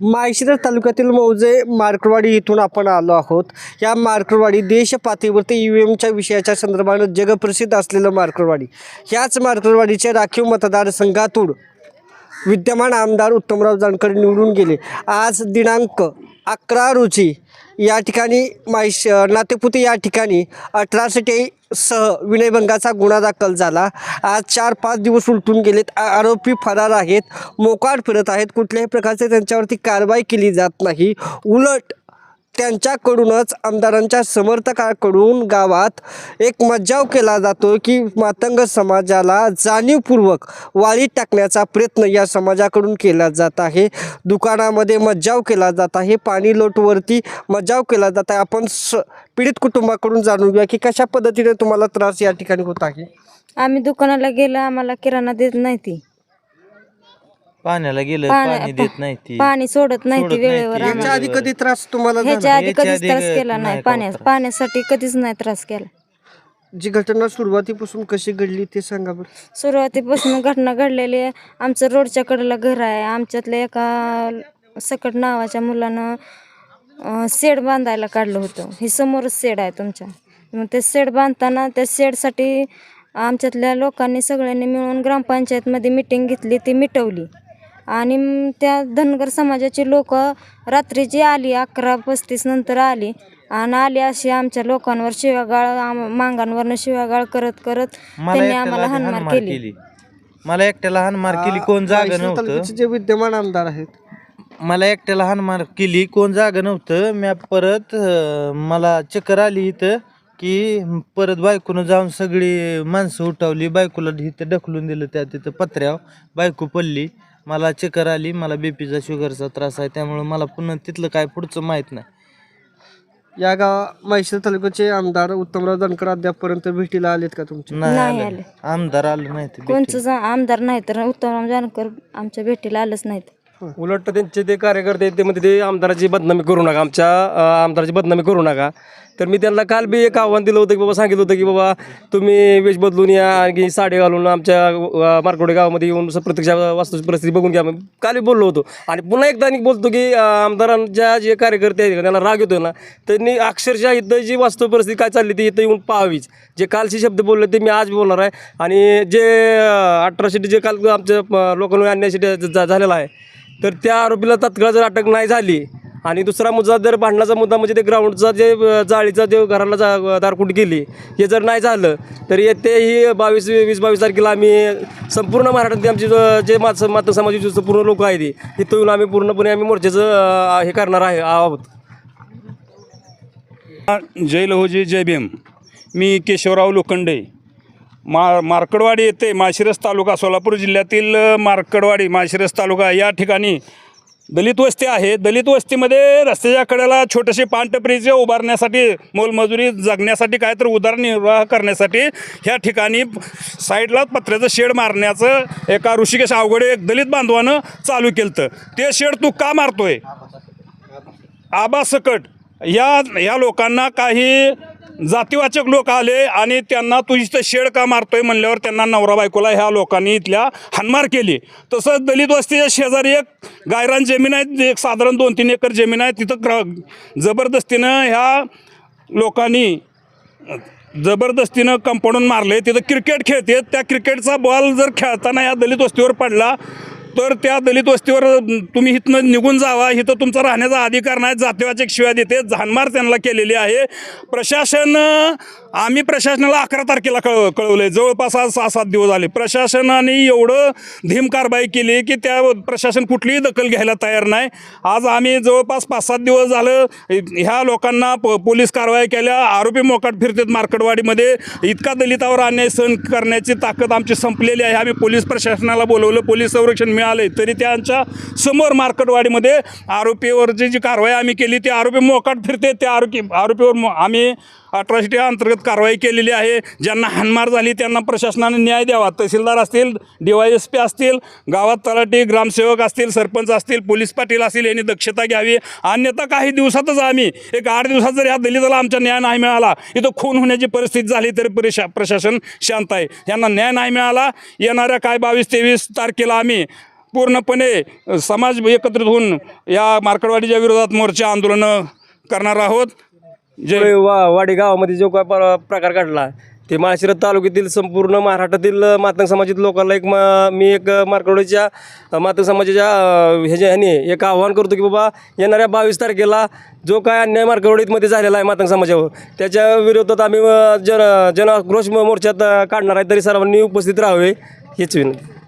माळशिरस तालुक्यातील मौजे मार्कवाडी इथून आपण आलो आहोत. या मार्कवाडी देशपातळीवरती ई व्ही एमच्या विषयाच्या संदर्भानं जगप्रसिद्ध असलेलं मार्कवाडी ह्याच मार्कवाडीच्या राखीव मतदारसंघातून विद्यमान आमदार उत्तमराव जानकर निवडून गेले. आज दिनांक अकरा रोजी या ठिकाणी माहिश नातेपुते या ठिकाणी अठराशे सह विनयभंगाचा गुन्हा दाखल झाला. आज चार पाच दिवस उलटून गेलेत. आरोपी फरार आहेत. मोकाट फिरत आहेत. कुठल्याही प्रकारचे त्यांच्यावरती कारवाई केली जात नाही. उलट त्यांच्याकडूनच आमदारांच्या समर्थकाकडून गावात एक मज्जाव केला जातो की मातंग समाजाला जाणीवपूर्वक वाळी टाकण्याचा प्रयत्न या समाजाकडून केला जात आहे. दुकानामध्ये मज्जाव केला जात आहे. पाणी लोटवरती मज्जाव केला जात आहे. आपण स पीडित कुटुंबाकडून जाणून घ्या की कशा पद्धतीने तुम्हाला त्रास या ठिकाणी होत आहे? आम्ही दुकानाला गेलो आम्हाला किराणा देत नाही ती. पाण्याला गेलं पाण्या- पाणी देत नाही ती. पाणी सोडत नाही ती नाही वेळेवर ती. आम्हाला याच्या आधी कधी त्रास तुम्हाला झाला? ह्याच्या आधी कधीच आधी त्रास केला नाही. नाही का पाण्या त्रास. पाण्यासाठी कधीच नाही त्रास केला. जी घटना सुरुवातीपासून कशी घडली ते सांगा बरं. सुरुवातीपासून घटना घडलेली आहे. आमचं रोडच्या कडेला घर आहे. आमच्यातल्या एका सकट नावाच्या मुलानं अं, शेड बांधायला काढलं होतं. हे समोरच शेड आहे तुमच्या. मग ते शेड बांधताना त्या शेडसाठी आमच्यातल्या लोकांनी सगळ्यांनी मिळून ग्रामपंचायतमध्ये मिटिंग घेतली. ती मिटवली. आणि त्या धनगर समाजाची लोक रात्रीची आली अकरा पस्तीस नंतर आली. आणि आली अशी आमच्या लोकांवर शिवागाळ आम मांगांवरनं शिवागाळ करत करत मला त्यांनी एकट्याला आम्हाला आधी हाणमार हाणमार केली. केली. मला एकट्याला हाणमार केली कोण जागा नव्हतं. जे विद्यमान आमदार आहेत. मला एकट्याला हाणमार केली कोण जागा नव्हतं. मी परत अं, मला चक्कर आली इथं की परत बायकोनं जाऊन सगळी माणसं उठवली. बायकोला इथं ढकलून दिलं त्या तिथं पत्र्यावर. बायको पडली. मला चक्कर आली मला बीपीचा शुगरचा त्रास आहे त्यामुळे मला पुन्हा तिथलं काय पुढचं माहीत नाही या गाव म्हैसूर तालुक्याचे आमदार उत्तमराव जानकर अद्यापपर्यंत भेटीला आलेत का तुमच्या नाही नाही आलं. आले. आमदार आलं नाही ते कोणचं जा- आमदार नाही तर उत्तम जानकर आमच्या भेटीला आलंच नाहीत उलट त्यांचे ते कार्यकर्ते आहेत, ते म्हणते ते आमदाराची बदनामी करू नका आमच्या अं, आमदाराची बदनामी करू नका. तर मी त्यांना काल बी एक आव्हान दिलं होतं की बाबा सांगितलं होतं की बाबा तुम्ही वेश बदलून या आणखी साडे घालून आमच्या मार्कोडे मारकोडे गावामध्ये येऊन प्रत्यक्ष वास्तू परिस्थिती बघून घ्या. मग काल बी बोललो होतो. आणि पुन्हा एकदा आणि बोलतो की अं, आमदारांच्या जे कार्यकर्ते आहेत त्यांना राग येतो ना त्यांनी अक्षरशः इथं जी वास्तव परिस्थिती काय चालली ती इथं येऊन पाहावीच. जे कालचे शब्द बोलले ते मी आज बोलणार आहे. आणि जे अठराशे जे काल आमच्या अं, लोकांवर अन्यायसाठी झालेला आहे तर त्या आरोपीला तात्काळ जर अटक नाही झाली आणि दुसरा मुद्दा जर भांडणाचा मुद्दा म्हणजे ते ग्राउंडचा जे जाळीचा जे घराला जा दारकूट गेली हे जर नाही झालं तर येतेही बावीस वीस बावीस तारखेला आम्ही संपूर्ण महाराष्ट्रातली आमची जो- जे मात मात समाजाची पूर्ण लोक आहेत तिथं येऊन आम्ही पूर्णपणे आम्ही मोर्चाचं हे करणार आहे आहोत. जय लहोजी जय भीम. मी केशवराव लोखंडे. मा मार्कडवाडी येथे माशिरस तालुका सोलापूर जिल्ह्यातील मार्कडवाडी माळशिरस तालुका या ठिकाणी दलित वस्ती आहे. दलित वस्तीमध्ये रस्त्याच्या कडेला छोटेसे पानटपरीचे उभारण्यासाठी मोलमजुरी जगण्यासाठी काय तर उदरनिर्वाह करण्यासाठी ह्या ठिकाणी साईडला पत्र्याचं शेड मारण्याचं एका ऋषिकेश अवघडे एक दलित बांधवानं चालू केलं ते शेड तू का मारतोय? आबा सकट या या लोकांना काही जातीवाचक लोक आले आणि त्यांना तू इथं शेड का मारतोय म्हणल्यावर त्यांना नवरा बायकोला ह्या लोकांनी इथल्या हानमार केली. तसंच दलित वस्तीच्या शेजारी एक गायरान जमीन आहे एक साधारण दोन तीन एकर जमीन आहे. तिथं ग्र जबरदस्तीनं ह्या लोकांनी जबरदस्तीनं कंपाऊंडून मारले तिथं क्रिकेट खेळते त्या क्रिकेटचा बॉल जर खेळताना या दलित वस्तीवर पडला तर त्या दलित वस्तीवर तुम्ही इथनं निघून जावा. इथं तुमचा राहण्याचा अधिकार नाही. जातीवाचक शिवाय देते. झानमार त्यांना केलेली आहे. प्रशासन आम्ही प्रशासनाला अकरा तारखेला कळव कळवलं जवळपास आज सहा सात दिवस झाले. प्रशासनाने एवढं धीम कारवाई केली की त्या प्रशासन कुठलीही दखल घ्यायला तयार नाही. आज आम्ही जवळपास पाच सात दिवस झालं. ह्या लोकांना प पोलीस कारवाई केल्या. आरोपी मोकाट फिरतात मार्केटवाडीमध्ये. इतका दलितावर अन्याय सहन करण्याची ताकद आमची संपलेली आहे. आम्ही पोलीस प्रशासनाला बोलवलं. पोलीस संरक्षण मिळाले तरी त्यांच्यासमोर मार्केटवाडीमध्ये आरोपीवरची जी कारवाई आम्ही केली ती आरोपी मोकाट फिरते. त्या आरोपी आरोपीवर आम्ही अठराशे अंतर्गत कारवाई केलेली आहे. ज्यांना हानमार झाली त्यांना प्रशासनाने न्याय द्यावा. तहसीलदार असतील डी वाय एस पी असतील गावात तलाठी ग्रामसेवक असतील सरपंच असतील पोलीस पाटील असतील यांनी दक्षता घ्यावी. अन्यथा काही दिवसातच आम्ही एक आठ दिवसात जर या दलिताला आमचा न्याय नाही मिळाला इथं खून होण्याची परिस्थिती झाली तरी प्रशा प्रशासन शांत आहे. यांना न्याय नाही मिळाला येणाऱ्या काय बावीस तेवीस तारखेला आम्ही पूर्णपणे समाज एकत्रित होऊन या मार्कडवाडीच्या विरोधात मोर्चा आंदोलनं करणार आहोत. जय वा वाडी गावामध्ये जो काय प्रकार घडला ते माळशिरस तालुक्यातील संपूर्ण महाराष्ट्रातील मातंग समाजातील लोकांना एक म- मी एक मार्कडोळीच्या मातंग समाजाच्या ह्याच्या ह्याने एक आव्हान करतो की बाबा येणाऱ्या बावीस तारखेला जो काय अन्याय मार्कडोळीमध्ये झालेला आहे मातंग समाजावर त्याच्या विरोधात आम्ही जन जनाक्रोश मोर्चात काढणार आहे तरी सर्वांनी उपस्थित राहावे हेच विनंती.